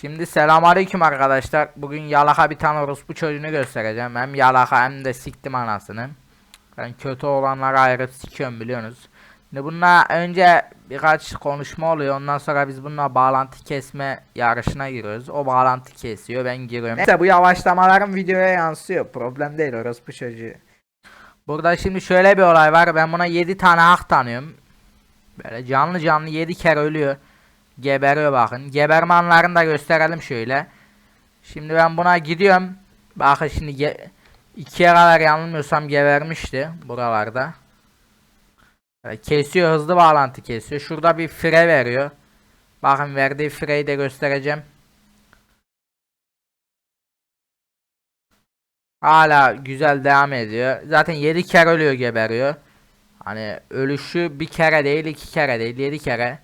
Şimdi selamünaleyküm arkadaşlar. Bugün yalaka bir tane orospu çocuğunu göstereceğim. Hem yalaka hem de siktim anasını. Ben kötü olanları ayrı sikiyorum biliyorsunuz. Şimdi bununla önce birkaç konuşma oluyor. Ondan sonra biz bununla bağlantı kesme yarışına giriyoruz. O bağlantı kesiyor ben giriyorum. Neyse bu yavaşlamalarım videoya yansıyor. Problem değil orospu çocuğu. Burada şimdi şöyle bir olay var. Ben buna 7 tane hak tanıyorum. Böyle canlı canlı 7 kere ölüyor. Geberiyor bakın. Geberme anlarını da gösterelim şöyle. Şimdi ben buna gidiyorum. Bakın şimdi ge ikiye kadar yanılmıyorsam gebermişti buralarda. Böyle kesiyor hızlı bağlantı kesiyor. Şurada bir fire veriyor. Bakın verdiği fireyi de göstereceğim. Hala güzel devam ediyor. Zaten 7 kere ölüyor geberiyor. Hani ölüşü bir kere değil iki kere değil 7 kere.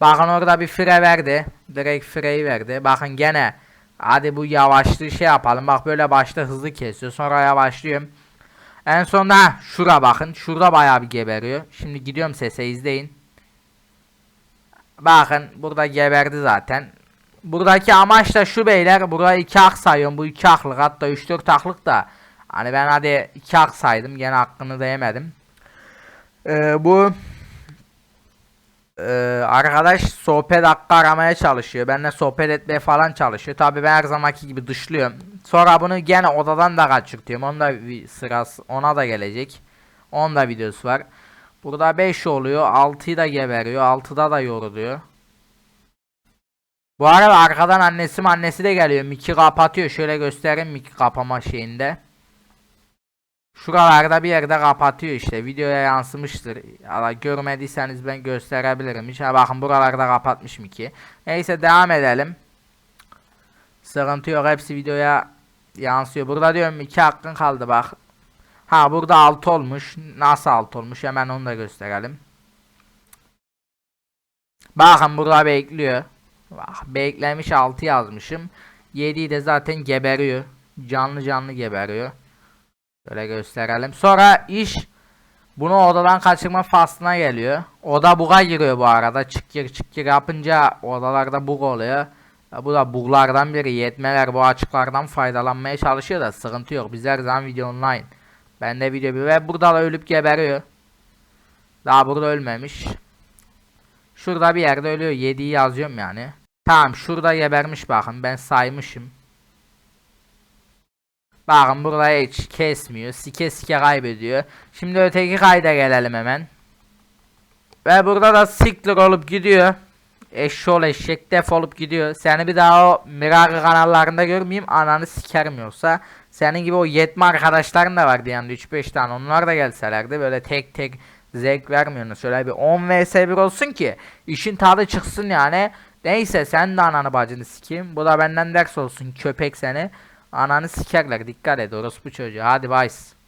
Bakın orada bir fire verdi. Direkt fireyi verdi. Bakın gene. Hadi bu yavaşlığı şey yapalım. Bak böyle başta hızlı kesiyor. Sonra yavaşlıyorum. En sonunda şura bakın. Şurada bayağı bir geberiyor. Şimdi gidiyorum sese izleyin. Bakın burada geberdi zaten. Buradaki amaç da şu beyler. Buraya iki hak sayıyorum. Bu iki haklık hatta 3-4 haklık da. Hani ben hadi iki hak saydım. Gene hakkını da yemedim. Ee, bu ee, arkadaş sohbet hakkı aramaya çalışıyor. Benimle sohbet etmeye falan çalışıyor. Tabii ben her zamanki gibi dışlıyorum. Sonra bunu gene odadan da kaçırtıyorum. Onda bir sırası ona da gelecek. Onda videosu var. Burada 5 oluyor. 6'yı da geberiyor. 6'da da yoruluyor. Bu arada arkadan annesi annesi de geliyor. Miki kapatıyor. Şöyle göstereyim Miki kapama şeyinde. Şuralarda bir yerde kapatıyor işte. Videoya yansımıştır. Ya da görmediyseniz ben gösterebilirim. İşte bakın buralarda kapatmışım ki. Neyse devam edelim. Sıkıntı yok. Hepsi videoya yansıyor. Burada diyorum iki hakkın kaldı bak. Ha burada 6 olmuş. Nasıl 6 olmuş? Hemen onu da gösterelim. Bakın burada bekliyor. Bak beklemiş 6 yazmışım. 7'yi de zaten geberiyor. Canlı canlı geberiyor. Böyle gösterelim. Sonra iş bunu odadan kaçırma faslına geliyor. Oda buga giriyor bu arada. Çık gir çık gir yapınca odalarda bug oluyor. Ya bu da buglardan biri. Yetmeler bu açıklardan faydalanmaya çalışıyor da sıkıntı yok. Biz her zaman video online. Ben de video bir ve burada da ölüp geberiyor. Daha burada ölmemiş. Şurada bir yerde ölüyor. 7'yi yazıyorum yani. Tamam şurada gebermiş bakın. Ben saymışım. Bakın burada hiç kesmiyor. Sike sike kaybediyor. Şimdi öteki kayda gelelim hemen. Ve burada da siktir olup gidiyor. Eşşoğlu eşek defolup gidiyor. Seni bir daha o Mirage kanallarında görmeyeyim. Ananı sikerim yoksa. Senin gibi o yetme arkadaşların da vardı yani 3-5 tane. Onlar da gelselerdi böyle tek tek zevk vermiyorsunuz. Şöyle bir 10 vs 1 olsun ki işin tadı çıksın yani. Neyse sen de ananı bacını sikeyim. Bu da benden ders olsun köpek seni. Ananı sikerler dikkat et orospu çocuğu. Hadi bays.